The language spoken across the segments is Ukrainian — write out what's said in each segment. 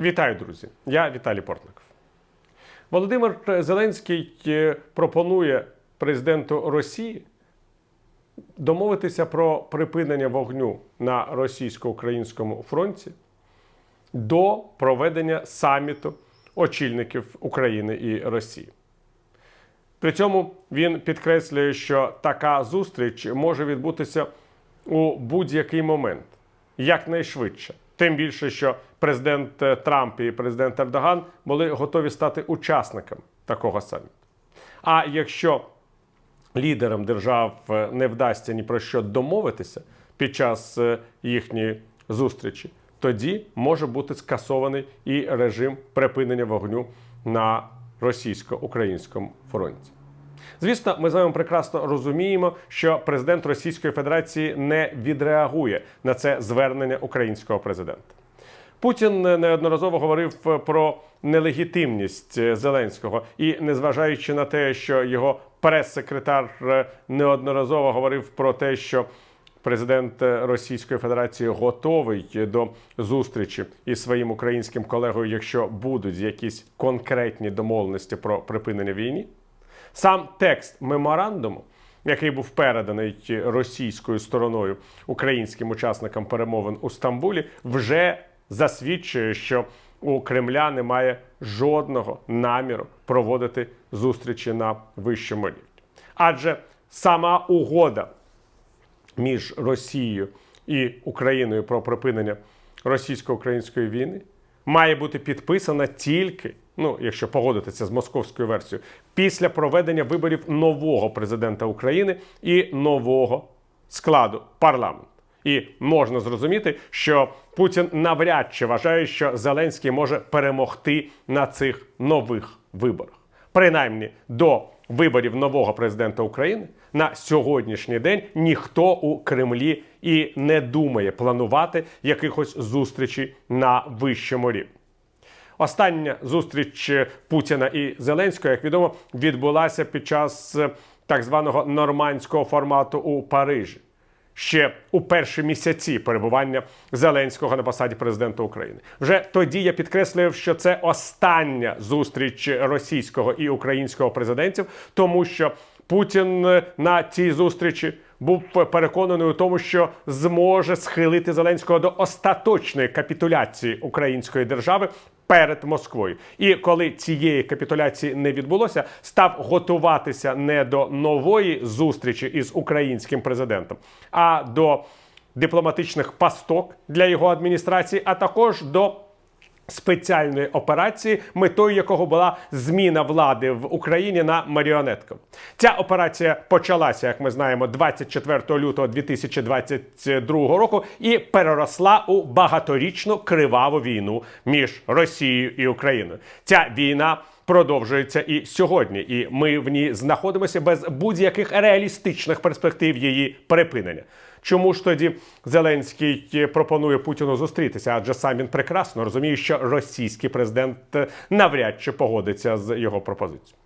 Вітаю, друзі! Я Віталій Портников. Володимир Зеленський е, пропонує президенту Росії домовитися про припинення вогню на російсько-українському фронті до проведення саміту очільників України і Росії. При цьому він підкреслює, що така зустріч може відбутися у будь-який момент, якнайшвидше. Тим більше, що президент е, Трамп і президент Ердоган були готові стати учасниками такого саміту. А якщо лідерам держав е, не вдасться ні про що домовитися під час е, їхньої зустрічі, тоді може бути скасований і режим припинення вогню на російсько-українському фронті. Звісно, ми з вами прекрасно розуміємо, що президент Російської Федерації не відреагує на це звернення українського президента. Путін неодноразово говорив про нелегітимність Зеленського, і незважаючи на те, що його прес-секретар неодноразово говорив про те, що президент Російської Федерації готовий до зустрічі із своїм українським колегою, якщо будуть якісь конкретні домовленості про припинення війни. Сам текст меморандуму, який був переданий російською стороною українським учасникам перемовин у Стамбулі, вже засвідчує, що у Кремля немає жодного наміру проводити зустрічі на вищому рівні. Адже сама угода між Росією і Україною про припинення російсько-української війни має бути підписана тільки, ну якщо погодитися з московською версією, після проведення виборів нового президента України і нового складу парламенту. І можна зрозуміти, що Путін навряд чи вважає, що Зеленський може перемогти на цих нових виборах. Принаймні до виборів нового президента України на сьогоднішній день ніхто у Кремлі і не думає планувати якихось зустрічей на вищому рівні. Остання зустріч Путіна і Зеленського, як відомо, відбулася під час е, так званого нормандського формату у Парижі. Ще у перші місяці перебування Зеленського на посаді президента України. Вже тоді я підкреслював, що це остання зустріч російського і українського президентів, тому що Путін е, на цій зустрічі був переконаний у тому, що зможе схилити Зеленського до остаточної капітуляції української держави перед Москвою. І коли цієї капітуляції не відбулося, став готуватися не до нової зустрічі із українським президентом, а до дипломатичних пасток для його адміністрації, а також до спеціальної операції, метою якого була зміна влади в Україні на маріонетку. Ця операція почалася, як ми знаємо, 24 лютого 2022 року і переросла у багаторічну криваву війну між Росією і Україною. Ця війна. Продовжується і сьогодні, і ми в ній знаходимося без будь-яких реалістичних перспектив її припинення. Чому ж тоді Зеленський пропонує Путіну зустрітися? Адже сам він прекрасно розуміє, що російський президент навряд чи погодиться з його пропозицією.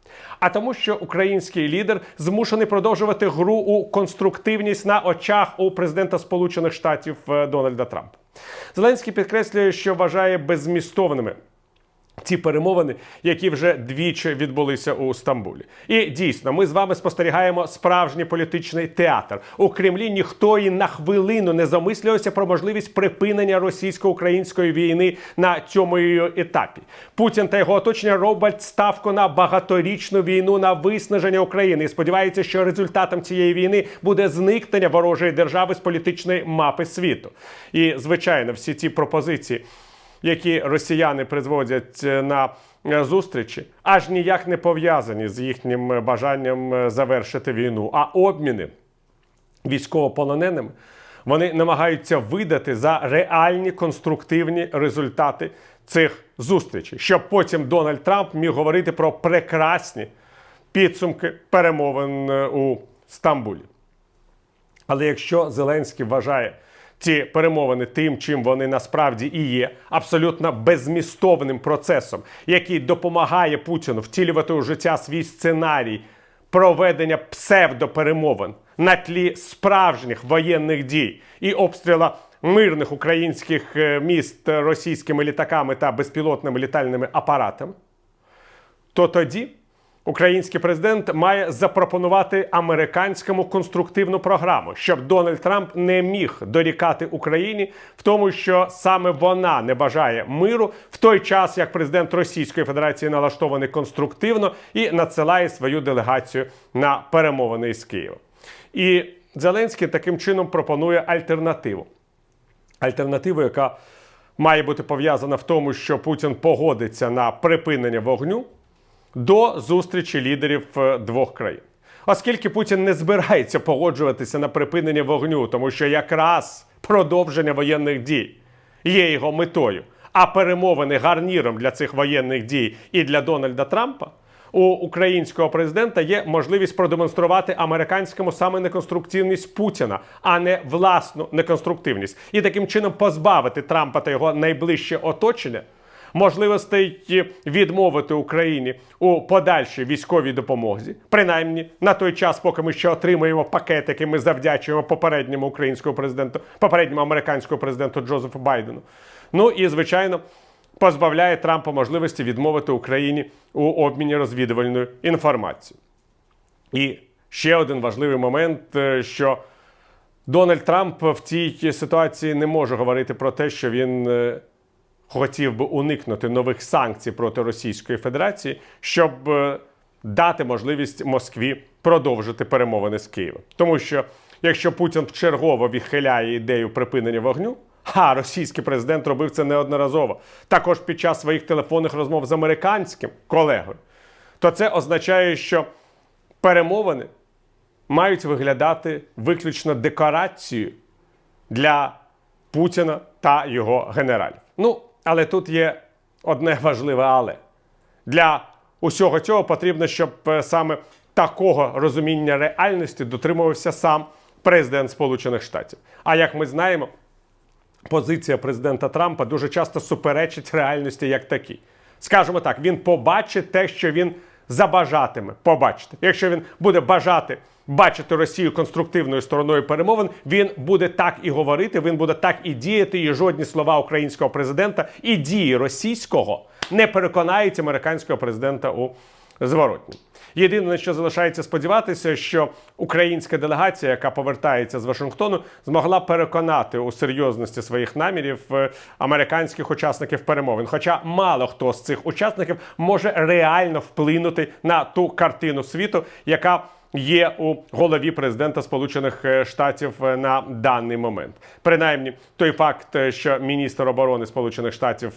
А тому, що український лідер змушений продовжувати гру у конструктивність на очах у президента Сполучених Штатів е, Дональда Трампа. Зеленський підкреслює, що вважає беззмістовними ці перемовини, які вже двічі відбулися у Стамбулі, і дійсно, ми з вами спостерігаємо справжній політичний театр у Кремлі. Ніхто і на хвилину не замислювався про можливість припинення російсько-української війни на цьому її етапі. Путін та його оточення роблять ставку на багаторічну війну на виснаження України і сподіваються, що результатом цієї війни буде зникнення ворожої держави з політичної мапи світу. І звичайно, всі ці пропозиції які росіяни призводять е, на е, зустрічі, аж ніяк не пов'язані з їхнім е, бажанням завершити війну, а обміни військовополоненими вони намагаються видати за реальні конструктивні результати цих зустрічей, щоб потім Дональд Трамп міг говорити про прекрасні підсумки перемовин у Стамбулі. Але якщо Зеленський вважає, ці перемовини тим, чим вони насправді і є, абсолютно беззмістовним процесом, який допомагає Путіну втілювати у життя свій сценарій проведення псевдоперемовин на тлі справжніх воєнних дій і обстріла мирних українських е, міст російськими літаками та безпілотними літальними апаратами, то тоді український президент має запропонувати американському конструктивну програму, щоб Дональд Трамп не міг дорікати Україні в тому, що саме вона не бажає миру в той час, як президент Російської Федерації налаштований конструктивно і надсилає свою делегацію на перемовини із Києвом. І Зеленський таким чином пропонує альтернативу. Альтернативу, яка має бути пов'язана в тому, що Путін погодиться на припинення вогню до зустрічі лідерів е, двох країн. Оскільки Путін не збирається погоджуватися на припинення вогню, тому що якраз продовження воєнних дій є його метою, а перемовини гарніром для цих воєнних дій і для Дональда Трампа. У українського президента є можливість продемонструвати американському саме неконструктивність Путіна, а не власну неконструктивність, і таким чином позбавити Трампа та його найближче оточення можливостей відмовити Україні у подальшій військовій допомозі, принаймні на той час, поки ми ще отримуємо пакет, який ми завдячуємо попередньому українському президенту, попередньому американському президенту Джозефу Байдену. Ну і звичайно. Позбавляє Трампа можливості відмовити Україні у обміні розвідувальною інформацією. І ще один важливий момент, е, що Дональд Трамп в цій ситуації не може говорити про те, що він е, хотів би уникнути нових санкцій проти Російської Федерації, щоб е, дати можливість Москві продовжити перемовини з Києвом. Тому що якщо Путін вчергово відхиляє ідею припинення вогню, а російський президент робив це неодноразово, також під час своїх телефонних розмов з американським колегою, то це означає, що перемовини мають виглядати виключно декорацією для Путіна та його генералів. Ну, але тут є одне важливе але. Для усього цього потрібно, щоб е, саме такого розуміння реальності дотримувався сам президент Сполучених Штатів. А як ми знаємо, позиція президента Трампа дуже часто суперечить реальності як такій. Скажемо так, він побачить те, що він забажатиме побачити. Якщо він буде бажати бачити Росію конструктивною стороною перемовин, він буде так і говорити, він буде так і діяти, і жодні слова українського президента і дії російського не переконають американського президента у зворотні. Єдине, на що залишається сподіватися, що українська делегація, яка повертається з Вашингтону, змогла переконати у серйозності своїх намірів е, американських учасників перемовин. Хоча мало хто з цих учасників може реально вплинути на ту картину світу, яка Є у голові президента Сполучених е, Штатів е, на даний момент. Принаймні, той факт, що міністр оборони Сполучених Штатів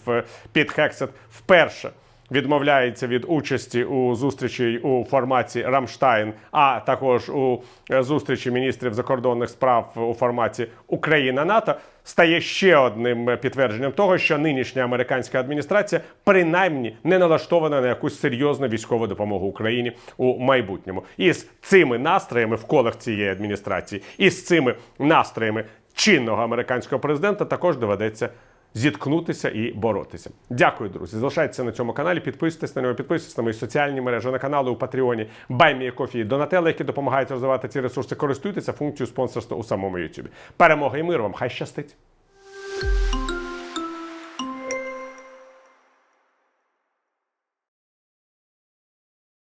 Піт Хексет вперше відмовляється від участі у зустрічі у форматі Рамштайн, а також у зустрічі міністрів закордонних справ у форматі Україна НАТО, стає ще одним підтвердженням того, що нинішня американська адміністрація принаймні не налаштована на якусь серйозну військову допомогу Україні у майбутньому. І з цими настроями в колах цієї адміністрації, і з цими настроями чинного американського президента також доведеться зіткнутися і боротися. Дякую, друзі. Залишайтеся на цьому каналі. Підписуйтесь на нього, підписуйтесь на мої соціальні мережі, на канали у Патреоні, Баймієкофі, Донателла, які допомагають розвивати ці ресурси. Користуйтеся функцією спонсорства у самому Ютубі. Перемога і мир вам! Хай щастить!